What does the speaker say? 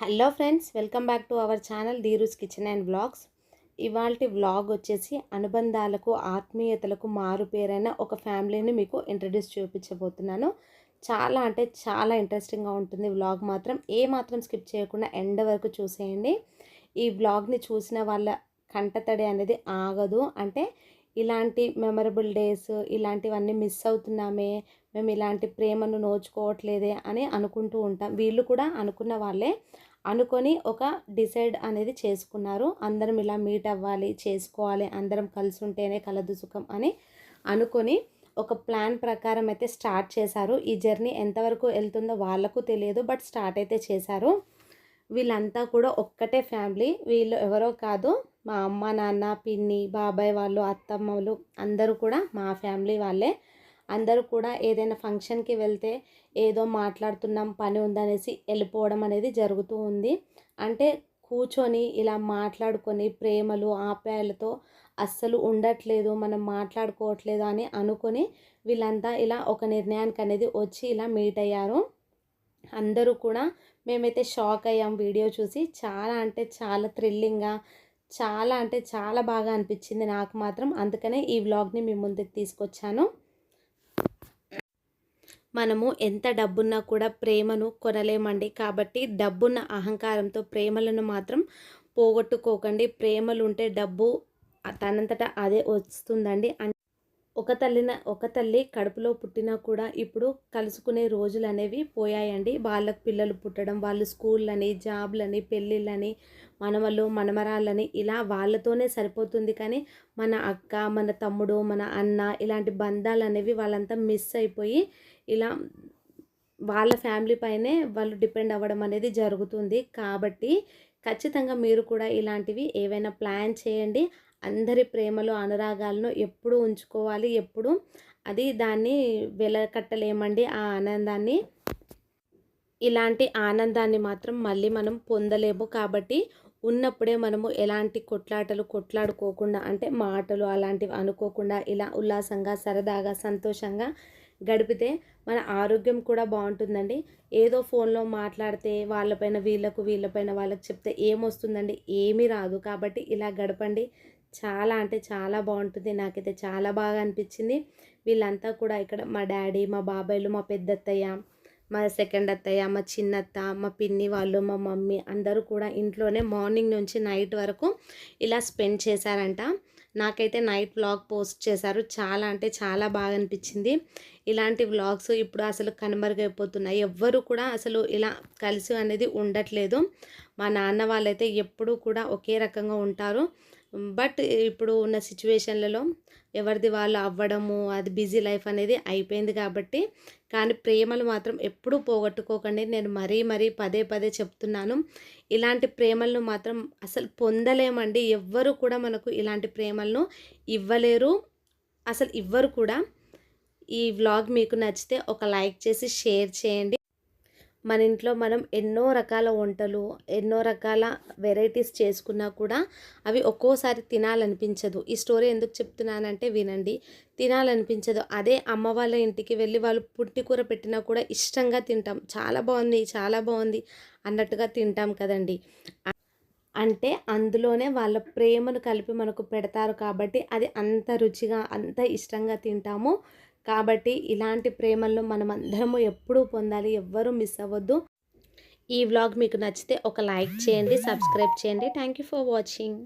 Hello friends welcome back to our channel Dheeru's kitchen and vlogs. ఇవాళ vlog వచ్చేసి అనుబంధాలకు ఆత్మీయతలకు మారు పేరైన ఒక ఫ్యామిలీని మీకు ఇంట్రడ్యూస్ చూపించబోతున్నాను. చాలా అంటే చాలా ఇంట్రెస్టింగ్గా ఉంటుంది వ్లాగ్ మాత్రం. ఏ మాత్రం స్కిప్ చేయకుండా ఎండ్ వరకు చూసేయండి. ఈ వ్లాగ్ని చూసిన వాళ్ళ కంటతడి అనేది ఆగదు. అంటే ఇలాంటి మెమరబుల్ డేస్ ఇలాంటివన్నీ మిస్ అవుతున్నామే మేము ఇలాంటి ప్రేమను నోచుకోవట్లేదే అని అనుకుంటూ ఉంటాం. వీళ్ళు కూడా అనుకున్న వాళ్ళే అనుకొని ఒక డిసైడ్ అనేది చేసుకున్నారు. అందరం ఇలా మీట్ అవ్వాలి చేసుకోవాలి అందరం కలిసి ఉంటేనే కలదు సుఖం అని అనుకొని ఒక ప్లాన్ ప్రకారం అయితే స్టార్ట్ చేశారు. ఈ జర్నీ ఎంతవరకు వెళ్తుందో వాళ్ళకు తెలియదు బట్ స్టార్ట్ అయితే చేశారు. వీళ్ళంతా కూడా ఒక్కటే ఫ్యామిలీ వీళ్ళు ఎవరో కాదు. మా అమ్మ నాన్న పిన్ని బాబాయ్ వాళ్ళు అత్తమ్మలు అందరూ కూడా మా ఫ్యామిలీ వాళ్ళే. అందరూ కూడా ఏదైనా ఫంక్షన్కి వెళ్తే ఏదో మాట్లాడుతున్నాం పని ఉందనేసి వెళ్ళిపోవడం అనేది జరుగుతూ ఉంది. అంటే కూర్చొని ఇలా మాట్లాడుకొని ప్రేమలు ఆప్యాయలతో అస్సలు ఉండట్లేదు మనం మాట్లాడుకోవట్లేదు అని అనుకొని వీళ్ళంతా ఇలా ఒక నిర్ణయానికి అనేది వచ్చి ఇలా మీట్ అయ్యారు. అందరూ కూడా మేమైతే షాక్ అయ్యాం వీడియో చూసి. చాలా అంటే చాలా థ్రిల్లింగ్గా చాలా అంటే చాలా బాగా అనిపించింది నాకు మాత్రం. అందుకనే ఈ వ్లాగ్ని మీ ముందుకు తీసుకొచ్చాను. మనము ఎంత డబ్బున్నా కూడా ప్రేమను కొనలేమండి. కాబట్టి డబ్బున్న అహంకారంతో ప్రేమలను మాత్రం పోగొట్టుకోకండి. ప్రేమలు ఉంటే డబ్బు తనంతటా అదే వస్తుందండి. ఒక తల్లిన ఒక తల్లి కడుపులో పుట్టినా కూడా ఇప్పుడు కలుసుకునే రోజులు అనేవి పోయాయండి. వాళ్ళకు పిల్లలు పుట్టడం వాళ్ళు స్కూళ్ళని జాబ్లని పెళ్ళిళ్ళని మనమలు మనమరాళ్ళని ఇలా వాళ్ళతోనే సరిపోతుంది. కానీ మన అక్క మన తమ్ముడు మన అన్న ఇలాంటి బంధాలు అనేవి వాళ్ళంతా మిస్ అయిపోయి ఇలా వాళ్ళ ఫ్యామిలీ పైనే వాళ్ళు డిపెండ్ అవ్వడం అనేది జరుగుతుంది. కాబట్టి ఖచ్చితంగా మీరు కూడా ఇలాంటివి ఏవైనా ప్లాన్ చేయండి. అందరి ప్రేమలు అనురాగాలను ఎప్పుడు ఉంచుకోవాలి. ఎప్పుడు అది దాన్ని వెలకట్టలేమండి. ఆ ఆనందాన్ని ఇలాంటి ఆనందాన్ని మాత్రం మళ్ళీ మనం పొందలేము. కాబట్టి ఉన్నప్పుడే మనము ఎలాంటి కొట్లాటలు కొట్లాడుకోకుండా అంటే మాటలు అలాంటివి అనుకోకుండా ఇలా ఉల్లాసంగా సరదాగా సంతోషంగా గడిపితే మన ఆరోగ్యం కూడా బాగుంటుందండి. ఏదో ఫోన్లో మాట్లాడితే వాళ్ళపైన వీళ్ళకు వీళ్ళపైన వాళ్ళకి చెప్తే ఏమొస్తుందండి? ఏమీ రాదు. కాబట్టి ఇలా గడపండి. చాలా అంటే చాలా బాగుంటుంది. నాకైతే చాలా బాగా అనిపించింది. వీళ్ళంతా కూడా ఇక్కడ మా డాడీ మా బాబాయ్లు మా పెద్దత్తయ్య మా సెకండ్ అత్తయ్య మా చిన్నత్త మా పిన్ని వాళ్ళు మా మమ్మీ అందరూ కూడా ఇంట్లోనే మార్నింగ్ నుంచి నైట్ వరకు ఇలా స్పెండ్ చేశారంట. నాకైతే నైట్ వ్లాగ్ పోస్ట్ చేశారు. చాలా అంటే చాలా బాగా అనిపించింది. ఇలాంటి వ్లాగ్స్ ఇప్పుడు అసలు కనుమరుగైపోతున్నాయి. ఎవ్వరు కూడా అసలు ఇలా కలిసి అనేది ఉండట్లేదు. మా నాన్న వాళ్ళైతే ఎప్పుడూ కూడా ఒకే రకంగా ఉంటారు. బట్ ఇప్పుడు ఉన్న సిచ్యువేషన్లలో ఎవరిది వాళ్ళు అవ్వడము అది బిజీ లైఫ్ అనేది అయిపోయింది కాబట్టి కానీ ప్రేమలు మాత్రం ఎప్పుడూ పోగొట్టుకోకండి. నేను మరీ మరీ పదే పదే చెప్తున్నాను. ఇలాంటి ప్రేమలను మాత్రం అసలు పొందలేమండి. ఎవ్వరు కూడా మనకు ఇలాంటి ప్రేమలను ఇవ్వలేరు. అసలు ఇవ్వరు కూడా. ఈ వ్లాగ్ మీకు నచ్చితే ఒక లైక్ చేసి షేర్ చేయండి. మన ఇంట్లో మనం ఎన్నో రకాల వంటలు ఎన్నో రకాల వెరైటీస్ చేసుకున్నా కూడా అవి ఒక్కోసారి తినాలనిపించదు. ఈ స్టోరీ ఎందుకు చెప్తున్నానంటే వినండి. తినాలనిపించదు. అదే అమ్మ వాళ్ళ ఇంటికి వెళ్ళి వాళ్ళు పుట్టికూర పెట్టినా కూడా ఇష్టంగా తింటాం. చాలా బాగుంది చాలా బాగుంది అన్నట్టుగా తింటాం కదండి. అంటే అందులోనే వాళ్ళ ప్రేమను కలిపి మనకు పెడతారు కాబట్టి అది అంత రుచిగా అంత ఇష్టంగా తింటాము. కాబట్టి ఇలాంటి ప్రేమలను మనం అందరము ఎప్పుడూ పొందాలి ఎవ్వరూ మిస్ అవ్వద్దు. ఈ వ్లాగ్ మీకు నచ్చితే ఒక లైక్ చేయండి సబ్స్క్రైబ్ చేయండి. Thank you for watching